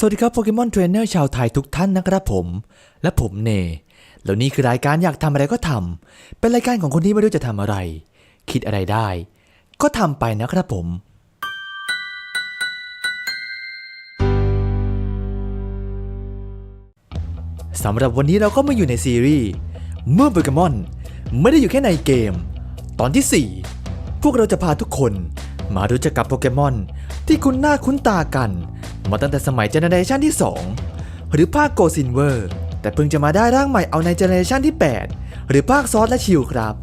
สวัสดีครับโปเกมอนเทรนเนอร์ชาวไทยทุกท่านนะครับผม และผมเน แล้วนี่คือรายการอยากทำอะไรก็ทำ เป็นรายการของคนที่ไม่รู้จะทำอะไร คิดอะไรได้ ก็ทำไปนะครับผม สำหรับวันนี้เราก็มาอยู่ในซีรีส์เมื่อโปเกมอนไม่ได้อยู่แค่ในเกม ตอนที่ 4 พวกเราจะพาทุกคนมารู้จักกับโปเกมอนที่คุ้นหน้าคุ้นตากัน มาตั้งแต่สมัยเจเนเรชันที่ 2 หรือภาคโกซินเวอร์ แต่เพิ่งจะมาได้ร่างใหม่เอาในเจเนเรชันที่ 8 หรือภาคซอสและชิลครับ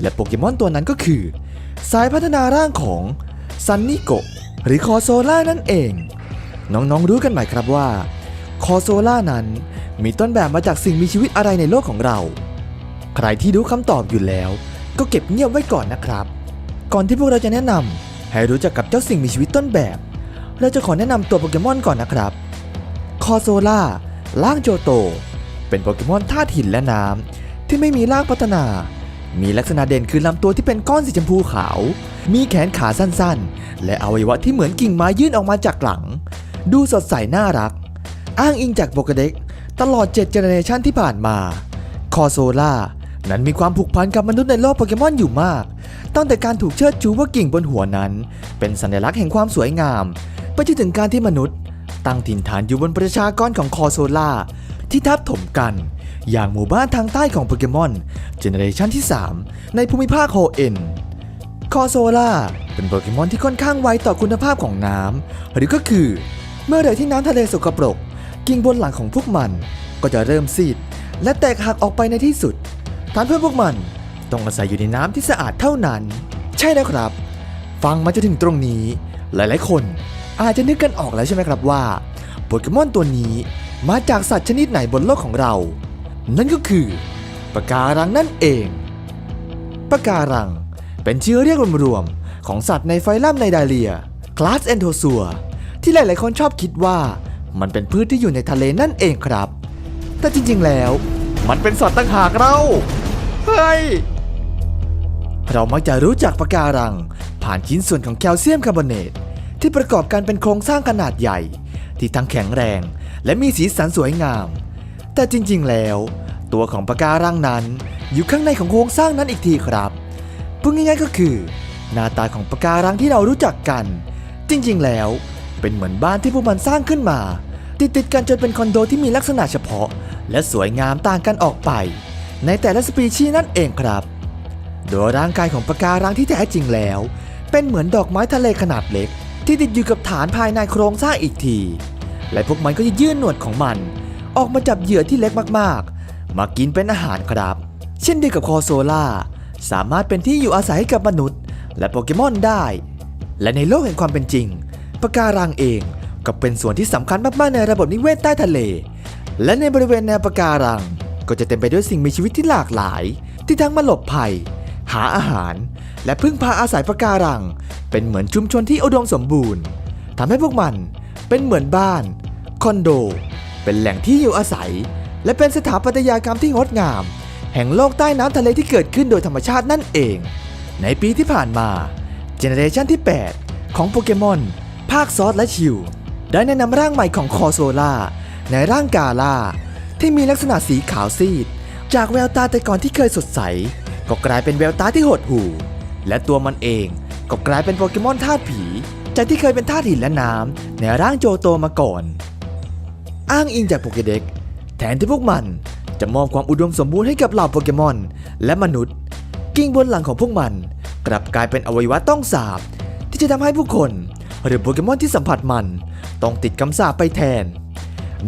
และโปเกมอนตัวนั้นก็คือ สายพัฒนาร่างของซันนิโกะหรือคอโซล่านั่นเอง น้องๆรู้กันไหมครับว่า คอโซล่านั้นมีต้นแบบมาจากสิ่งมีชีวิตอะไรในโลกของเรา ใครที่รู้คำตอบอยู่แล้ว ก็เก็บเงียบไว้ก่อนนะครับ ก่อนที่พวกเราจะแนะนำให้รู้จักกับเจ้าสิ่งมีชีวิตต้นแบบ เราจะขอแนะนำตัวโปเกมอนก่อนนะครับ คอโซล่าล่างโจโต เป็นโปเกมอนธาตุหินและน้ำที่ไม่มีร่างพัฒนา มีลักษณะเด่นคือลำตัวที่เป็นก้อนสีชมพูขาว มีแขนขาสั้นๆ และอวัยวะที่เหมือนกิ่งไม้ยื่นออกมาจากหลัง ดูสดใสน่ารัก อ้างอิงจากโปเกเด็กตลอด 7 เจเนเรชันที่ผ่านมา คอโซล่านั้นมีความผูกพันกับมนุษย์ในโลกโปเกมอนอยู่มาก ตั้งแต่การถูกเชิดชูว่ากิ่งบนหัวนั้น เป็นสัญลักษณ์แห่งความสวยงาม ไปจนถึงการที่มนุษย์ ตั้งถิ่นฐานอยู่บนประชากรของคอโซล่า ที่ทับถมกัน อย่างหมู่บ้านทางใต้ของโปเกมอนเจเนเรชันที่ 3 ในภูมิภาคโฮเอ็นคอโซล่าเป็นโปเกมอนที่ค่อนข้างไวต่อคุณภาพของน้ำหรือก็คือ เมื่อใดที่น้ำทะเลสกปรก กิ่งบนหลังของพวกมัน ก็จะเริ่มซีด และแตกหักออกไปในที่สุดทำให้พวกมันต้องอาศัยอยู่ในน้ำที่สะอาดเท่านั้น ใช่แล้วครับ ฟังมาจนถึงตรงนี้ หลายๆ คน อาจจะนึกกันออกแล้วใช่ไหมครับว่าโปเกมอนตัวนี้มาจากสัตว์ชนิดไหนบนโลกของเรา นั่นก็คือปะการังนั่นเองปะการัง เป็นชื่อเรียกรวมๆของสัตว์ในไฟลัมในดาเลีย คลาสเอนโทซัวที่หลายๆคนชอบคิดว่ามันเป็นพืชที่อยู่ในทะเลนั่นเองครับ แต่จริงๆแล้ว มันเป็นสัตว์ต่างหากเรา เฮ้ย เรามักจะรู้จักปะการัง ผ่านชิ้นส่วนของแคลเซียมคาร์บอเนต ที่ประกอบกันเป็นโครงสร้างขนาดใหญ่ ที่ทั้งแข็งแรง และมีสีสันสวยงาม แต่จริงๆ แล้ว ตัวของปะการังนั้น อยู่ข้างในของโครงสร้างนั้นอีกทีครับพูดง่ายๆก็คือ หน้าตาของปะการังที่เรารู้จักกัน จริงๆ แล้วเป็นเหมือนบ้านที่พวกมันสร้างขึ้นมา ติดติดกันจนเป็นคอนโดที่มีลักษณะเฉพาะ และสวยงามต่างกันออกไป ในแต่ละสปีชีส์นั่นเองครับ โดยร่างกายของปะการังที่แท้จริงแล้ว เป็นเหมือนดอกไม้ทะเลขนาดเล็ก ที่ติดอยู่กับฐานภายในโครงสร้างอีกที และพวกมันก็จะยื่นหนวดของมัน ออกมาจับเหยื่อที่เล็กมากๆ มากินเป็นอาหารครับ เช่นเดียวกับคอโซล่าสามารถเป็นที่อยู่อาศัยให้กับมนุษย์ และโปเกมอนได้ และในโลกแห่งความเป็นจริงปะการังเองก็เป็นส่วนที่สำคัญมากๆในระบบนิเวศใต้ทะเล และในบริเวณแนวปะการัง ก็จะเต็มไปด้วยสิ่งมีชีวิตที่หลากหลาย ที่ทั้งมาหลบภัย หาอาหาร และพึ่งพาอาศัยปะการัง เป็นเหมือนชุมชนที่อุดมสมบูรณ์ทำให้พวกมันเป็นเหมือนบ้าน คอนโด เป็นแหล่งที่อยู่อาศัย และเป็นสถาปัตยกรรมที่งดงาม แห่งโลกใต้น้ำทะเลที่เกิดขึ้นโดยธรรมชาตินั่นเอง ในปีที่ผ่านมาเจเนเรชันที่ 8 ของโปเกมอนภาคซอสและชิวได้แนะนำร่างใหม่ของคอโซล่าในร่างกาล่าที่มีลักษณะสีขาวซีด จากแววตาแต่ก่อนที่เคยสดใส ก็กลายเป็นแววตาที่หดหู่ และตัวมันเองก็กลายเป็นโปเกมอนธาตุผี จากที่เคยเป็นธาตุหินและน้ำในร่างโจโตมาก่อน อ้างอิงจากโปเกเด็กแทนที่พวกมันจะมอบความอุดมสมบูรณ์ให้กับเหล่าโปเกมอน และมนุษย์ กิ่งบนหลังของพวกมัน กลับกลายเป็นอวัยวะต้องสาบ ที่จะทำให้ผู้คน หรือโปเกมอนที่สัมผัสมัน ต้องติดคำสาปไปแทน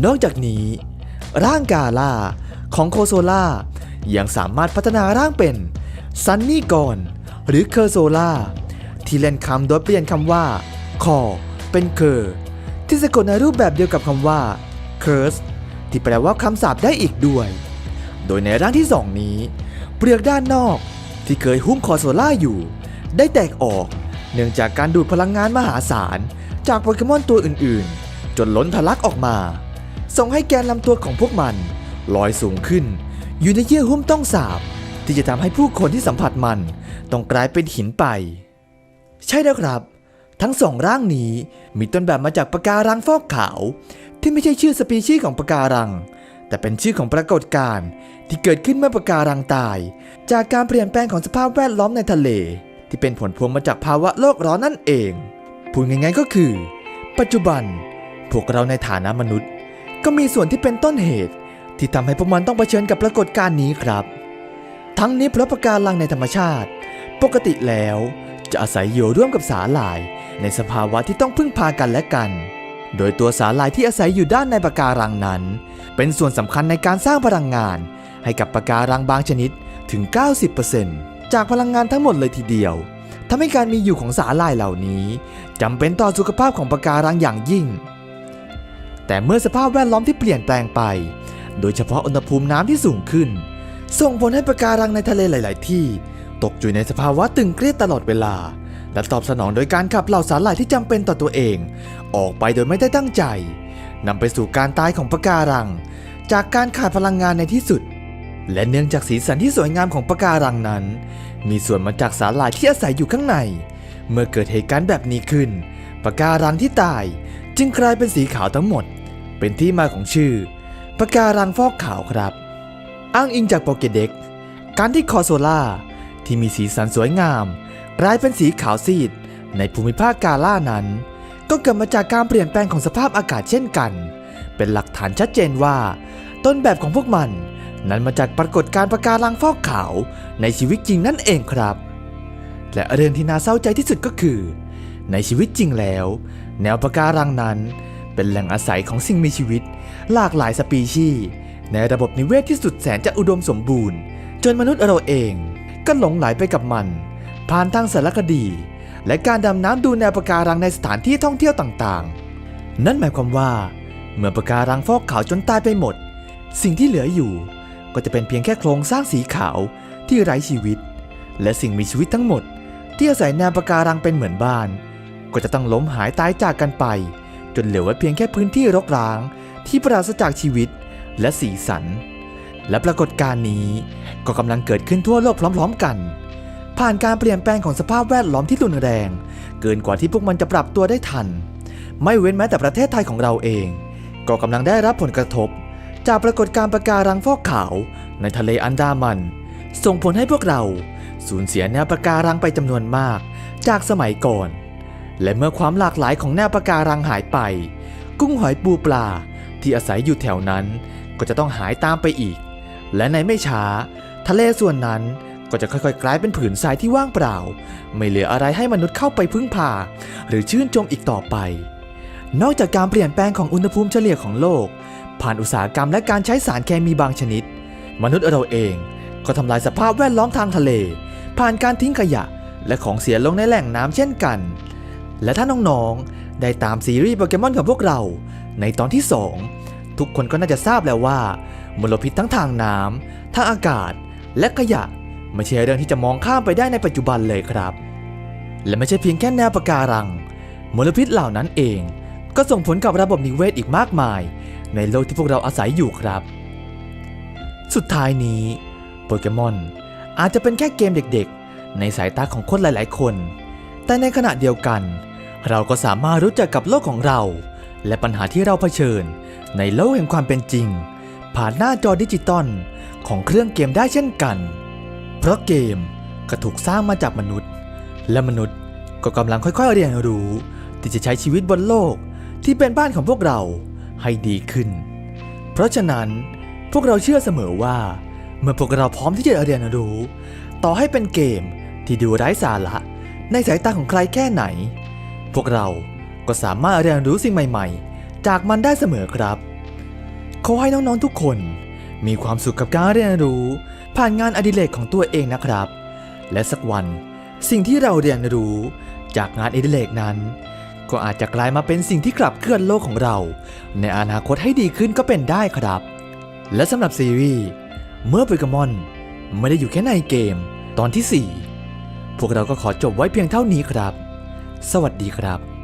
นอกจากนี้ ร่างกาล่าของโคโซล่ายังสามารถพัฒนาร่างเป็นซันนี่กอน หรือเคอร์โซล่าที่เล่นคำโดยเปลี่ยนคำว่า คอ เป็นเคอร์ที่สะกดในรูปแบบเดียวกับคำว่า curse ที่แปลว่าคำสาปได้อีกด้วย โดยในร่างที่สองนี้ เปลือกด้านนอกที่เคยหุ้มคอโซล่าอยู่ ได้แตกออก เนื่องจากการดูดพลังงานมหาศาล จากโปเกมอนตัวอื่นๆ จนล้นทะลักออกมา ส่งให้แกนลำตัวของพวกมันลอยสูงขึ้น อยู่ในเยื่อหุ้มต้องสาบ ที่จะทำให้ผู้คนที่สัมผัสมันต้องกลายเป็นหินไป ใช่แล้วครับ ทั้งสองร่างนี้มีต้นแบบมาจากปะการังฟอกขาว ที่ไม่ใช่ชื่อสปีชีส์ของปะการัง แต่เป็นชื่อของปรากฏการณ์ที่เกิดขึ้นเมื่อปะการังตาย จากการเปลี่ยนแปลงของสภาพแวดล้อมในทะเล ที่เป็นผลพวงมาจากภาวะโลกร้อนนั่นเองพูดง่ายๆก็คือ ปัจจุบันพวกเราในฐานะมนุษย์ ก็มีส่วนที่เป็นต้นเหตุ ที่ทำให้พวกมันต้องเผชิญกับปรากฏการณ์นี้ครับ ทั้งนี้เพราะปะการังในธรรมชาติ ปกติแล้ว จะอาศัยอยู่ร่วมกับสาหร่าย ในสภาวะที่ต้องพึ่งพากันและกัน โดยตัวสาหร่ายที่อาศัยอยู่ด้านในปะการังนั้น เป็นส่วนสำคัญในการสร้างพลังงาน ให้กับปะการังบางชนิดถึง 90%จากพลังงานทั้งหมดเลยทีเดียวทำให้การมีอยู่ของสาหร่ายเหล่านี้จำเป็นต่อสุขภาพของปะการังอย่างยิ่ง แต่เมื่อสภาพแวดล้อมที่เปลี่ยนแปลงไป โดยเฉพาะอุณหภูมิน้ำที่สูงขึ้น ส่งผลให้ปะการังในทะเลหลาย ๆ ที่ ตกอยู่ในสภาวะตึงเครียดตลอดเวลา และตอบสนองโดยการขับเหล่าสาหร่ายที่จำเป็นต่อตัวเอง ออกไปโดยไม่ได้ตั้งใจนำไปสู่การตายของปะการัง จากการขาดพลังงานในที่สุด และเนื่องจากสีสันที่สวยงามของปะการังนั้น มีส่วนมาจากสาหร่ายที่อาศัยอยู่ข้างใน เมื่อเกิดเหตุการณ์แบบนี้ขึ้นปะการังที่ตายจึงกลายเป็นสีขาวทั้งหมด เป็นที่มาของชื่อปะการังฟอกขาวครับ อ้างอิงจากโปเกเด็กการที่คอโซล่าที่มีสีสันสวยงามกลายเป็นสีขาวซีด ในภูมิภาคกาล่านั้น ก็เกิดมาจากการเปลี่ยนแปลงของสภาพอากาศเช่นกัน เป็นหลักฐานชัดเจนว่า ต้นแบบของพวกมัน นั้นมาจากปรากฏการณ์ปะการังฟอกขาวในชีวิตจริงนั่นเองครับ และเรื่องที่น่าเศร้าใจที่สุดก็คือ ในชีวิตจริงแล้ว แนวปะการังนั้น เป็นแหล่งอาศัยของสิ่งมีชีวิต หลากหลายสปีชีส์ ในระบบนิเวศที่สุดแสนจะอุดมสมบูรณ์ จนมนุษย์เราเองก็หลงไหลไปกับมัน ผ่านทางสารคดี และการดำน้ำดูแนวปะการังในสถานที่ท่องเที่ยวต่างๆ นั่นหมายความว่า เมื่อปะการังฟอกขาวจนตายไปหมด สิ่งที่เหลืออยู่ ก็จะเป็นเพียงแค่โครงสร้างสีขาวที่ไร้ชีวิต และสิ่งมีชีวิตทั้งหมด ที่อาศัยแนวปะการังเป็นเหมือนบ้าน ก็จะต้องล้มหายตายจากกันไป จนเหลือไว้เพียงแค่พื้นที่รกร้าง ที่ปราศจากชีวิต และสีสัน และปรากฏการณ์นี้ก็กำลังเกิดขึ้นทั่วโลกพร้อมๆกัน ผ่านการเปลี่ยนแปลงของสภาพแวดล้อมที่รุนแรง เกินกว่าที่พวกมันจะปรับตัวได้ทัน ไม่เว้นแม้แต่ประเทศไทยของเราเอง ก็กำลังได้รับผลกระทบ จากปรากฏการณ์ปะการังฟอกขาว ในทะเลอันดามัน ส่งผลให้พวกเราสูญเสียแนวปะการังไปจำนวนมาก จากสมัยก่อน และเมื่อความหลากหลายของแนวปะการังหายไป กุ้งหอยปูปลาที่อาศัยอยู่แถวนั้น ก็จะต้องหายตามไปอีก และในไม่ช้า ทะเลส่วนนั้นก็จะค่อยๆ กลายเป็นผืนทรายที่ว่างเปล่า ไม่เหลืออะไรให้มนุษย์เข้าไปพึ่งพา หรือชื่นชมอีกต่อไป นอกจากการเปลี่ยนแปลงของอุณหภูมิเฉลี่ยของโลก ผ่านอุตสาหกรรมและการใช้สารเคมีบางชนิด มนุษย์เราเองก็ทำลายสภาพแวดล้อมทางทะเล ผ่านการทิ้งขยะ และของเสียลงในแหล่งน้ำเช่นกัน และถ้าน้องๆได้ตามซีรีส์โปเกมอนของพวกเรา ในตอนที่ 2 ทุกคนก็น่าจะทราบแล้วว่ามลพิษทั้งทางน้ำทางอากาศ และขยะ ไม่ใช่เรื่องที่จะมองข้ามไปได้ในปัจจุบันเลยครับ และไม่ใช่เพียงแค่แนวปะการัง มลพิษเหล่านั้นเอง ก็ส่งผลกับระบบนิเวศอีกมากมาย ในโลกที่พวกเราอาศัยอยู่ครับ สุดท้ายนี้โปเกมอนอาจจะเป็นแค่เกมเด็กๆ ในสายตาของคนหลายๆ คน แต่ในขณะเดียวกัน เราก็สามารถรู้จักกับโลกของเรา และปัญหาที่เราเผชิญ ในโลกแห่งความเป็นจริง ผ่านหน้าจอดิจิตอลของเครื่องเกมได้เช่นกัน เพราะเกมก็ถูกสร้างมาจากมนุษย์ และมนุษย์ก็กำลังค่อยๆเรียนรู้ ที่จะใช้ชีวิตบนโลกที่เป็นบ้านของพวกเราให้ดีขึ้น เพราะฉะนั้นพวกเราเชื่อเสมอว่า เมื่อพวกเราพร้อมที่จะเรียนรู้ ต่อให้เป็นเกมที่ดูไร้สาระ ในสายตาของใครแค่ไหน พวกเรา ก็สามารถเรียนรู้สิ่งใหม่ ๆ จากมันได้เสมอครับขอให้น้องๆทุกคนมีความสุขกับการเรียนรู้ ผ่านงานอดิเรกของตัวเองนะครับ และสักวันสิ่งที่เราเรียนรู้ จากงานอดิเรกนั้น ก็อาจจะกลายมาเป็นสิ่งที่ขับเคลื่อนโลกของเรา ในอนาคตให้ดีขึ้นก็เป็นได้ครับ และสำหรับซีรีส์เมื่อโปเกมอนไม่ได้อยู่แค่ในเกม ตอนที่ 4 พวกเราก็ขอจบไว้เพียงเท่านี้ครับ สวัสดีครับ